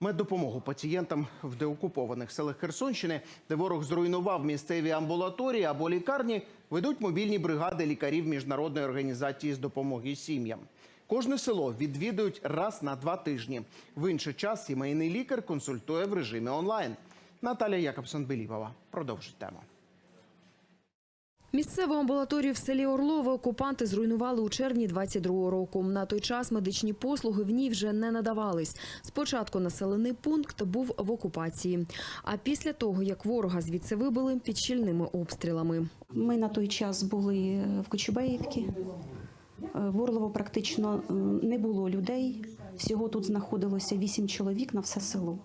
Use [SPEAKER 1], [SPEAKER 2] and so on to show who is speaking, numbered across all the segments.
[SPEAKER 1] Меддопомогу пацієнтам в деокупованих селах Херсонщини, де ворог зруйнував місцеві амбулаторії або лікарні, ведуть мобільні бригади лікарів міжнародної організації з допомоги сім'ям. Кожне село відвідують раз на два тижні. В інший час сімейний лікар консультує в режимі онлайн. Наталя Якобсон-Белівова продовжить тему.
[SPEAKER 2] Місцеву амбулаторію в селі Орлове окупанти зруйнували у червні 22-го року. На той час медичні послуги в ній вже не надавались. Спочатку населений пункт був в окупації, а після того, як ворога звідси вибили під щільними обстрілами.
[SPEAKER 3] Ми на той час були в Кочубеївці. Е, В Орлово практично е, не було людей. Всього тут знаходилося вісім чоловік на все село.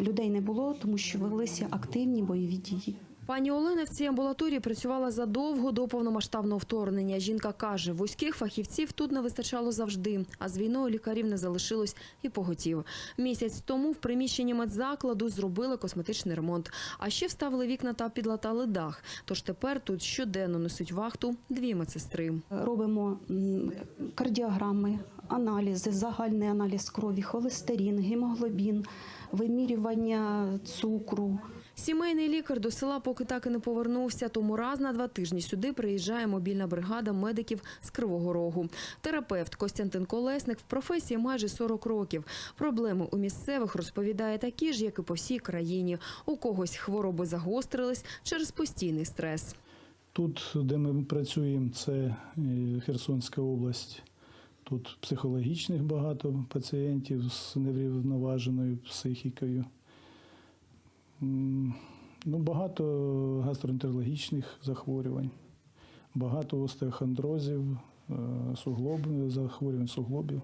[SPEAKER 3] Людей не було, тому що велися активні бойові дії.
[SPEAKER 2] Пані Олена в цій амбулаторії працювала задовго до повномасштабного вторгнення. Жінка каже, вузьких фахівців тут не вистачало завжди, а з війною лікарів не залишилось і поготів. Місяць тому в приміщенні медзакладу зробили косметичний ремонт, а ще вставили вікна та підлатали дах. Тож тепер тут щоденно несуть вахту дві медсестри.
[SPEAKER 3] Робимо кардіограми, аналізи, загальний аналіз крові, холестерин, гемоглобін, вимірювання цукру.
[SPEAKER 2] Сімейний лікар до села поки так і не повернувся, тому раз на два тижні сюди приїжджає мобільна бригада медиків з Кривого Рогу. Терапевт Костянтин Колесник в професії майже 40 років. Проблеми у місцевих розповідає такі ж, як і по всій країні. У когось хвороби загострились через постійний стрес.
[SPEAKER 4] Тут, де ми працюємо, це е, Херсонська область. Тут психологічних багато пацієнтів з неврівноваженою психікою. Ну, багато гастроентерологічних захворювань, багато остеохондрозів, е, суглоб, захворювань суглобів.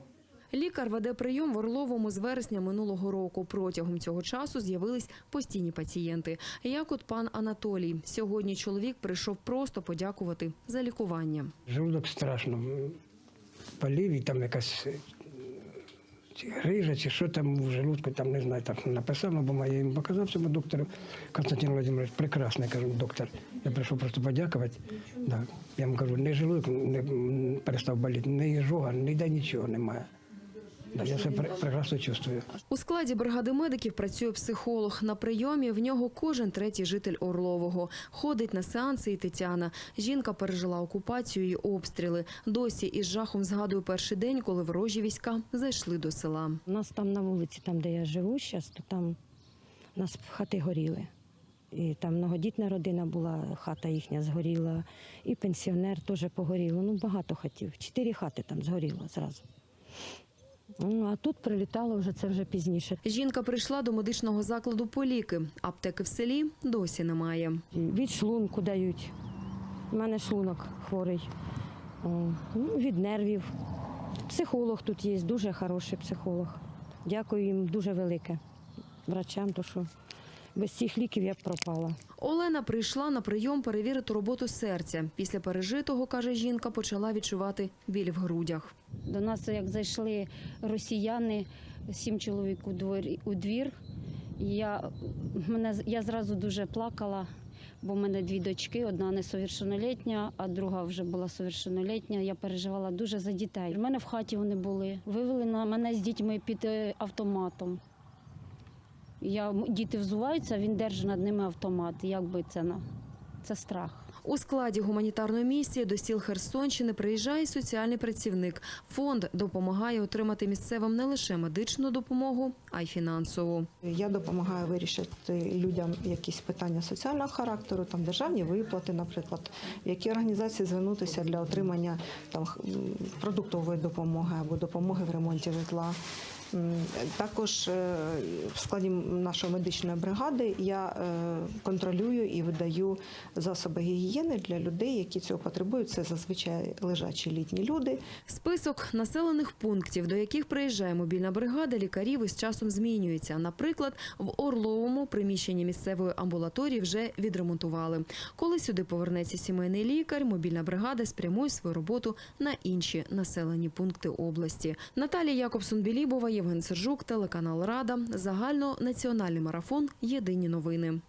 [SPEAKER 2] Лікар веде прийом в Орловому з вересня минулого року. Протягом цього часу з'явились постійні пацієнти. Як от пан Анатолій. Сьогодні чоловік прийшов просто подякувати за лікування.
[SPEAKER 5] Желудок страшно. Болів і там якась е, грижа, чи що там в желудку, там не знаю, так написав бо я їм показав цьому доктору. Константин Володимирович, прекрасний, кажу, доктор. Я прийшов просто подякувати. Да. Я йому кажу, не желудок не перестав боліти, не жога, ніде нічого немає. Я себе прекрасно чувствую.
[SPEAKER 2] У складі бригади медиків працює психолог. На прийомі в нього кожен третій житель Орлового. Ходить на сеанси і Тетяна. Жінка пережила окупацію і обстріли. Досі із жахом згадує перший день, коли ворожі війська зайшли до села.
[SPEAKER 6] У нас там на вулиці, там, де я живу зараз, то там у нас хати горіли. І там многодітна родина була, хата їхня згоріла, і пенсіонер теж погоріло. Ну, багато хатів. Чотири хати там згоріло зразу. Ну, а тут прилітало вже це вже пізніше.
[SPEAKER 2] Жінка прийшла до медичного закладу по ліки. Аптеки в селі досі немає.
[SPEAKER 6] Від шлунку дають. У мене шлунок хворий. Ну, від нервів. Психолог тут є, дуже хороший психолог. Дякую їм дуже велике врачам, то що без цих ліків я б пропала.
[SPEAKER 2] Олена прийшла на прийом перевірити роботу серця. Після пережитого, каже жінка, почала відчувати біль в грудях.
[SPEAKER 7] До нас, як зайшли росіяни, сім чоловік у двір, у двір. Я, мене, я зразу дуже плакала, бо в мене дві дочки, одна несовершеннолітня, а друга вже була совершеннолітня. Я переживала дуже за дітей. У мене в хаті вони були. Вивели на мене з дітьми під е, автоматом. Я, діти взуваються, він держить над ними автомат. Як би це на це страх.
[SPEAKER 2] У складі гуманітарної місії до сіл Херсонщини приїжджає соціальний працівник. Фонд допомагає отримати місцевим не лише медичну допомогу, а й фінансову.
[SPEAKER 8] Я допомагаю вирішити людям якісь питання соціального характеру, там державні виплати, наприклад, в які організації звернутися для отримання там продуктової допомоги або допомоги в ремонті житла. Також е, в складі нашої медичної бригади я е, контролюю і видаю засоби гігієни для людей, які цього потребують. Це зазвичай лежачі літні люди.
[SPEAKER 2] Список населених пунктів, до яких приїжджає мобільна бригада, лікарів із часом змінюється. Наприклад, в Орловому приміщенні місцевої амбулаторії вже відремонтували. Коли сюди повернеться сімейний лікар, мобільна бригада спрямує свою роботу на інші населені пункти області. Наталія Якобсон-Білібова, Євген Сержук, телеканал Рада, загальнонаціональний марафон. Єдині новини.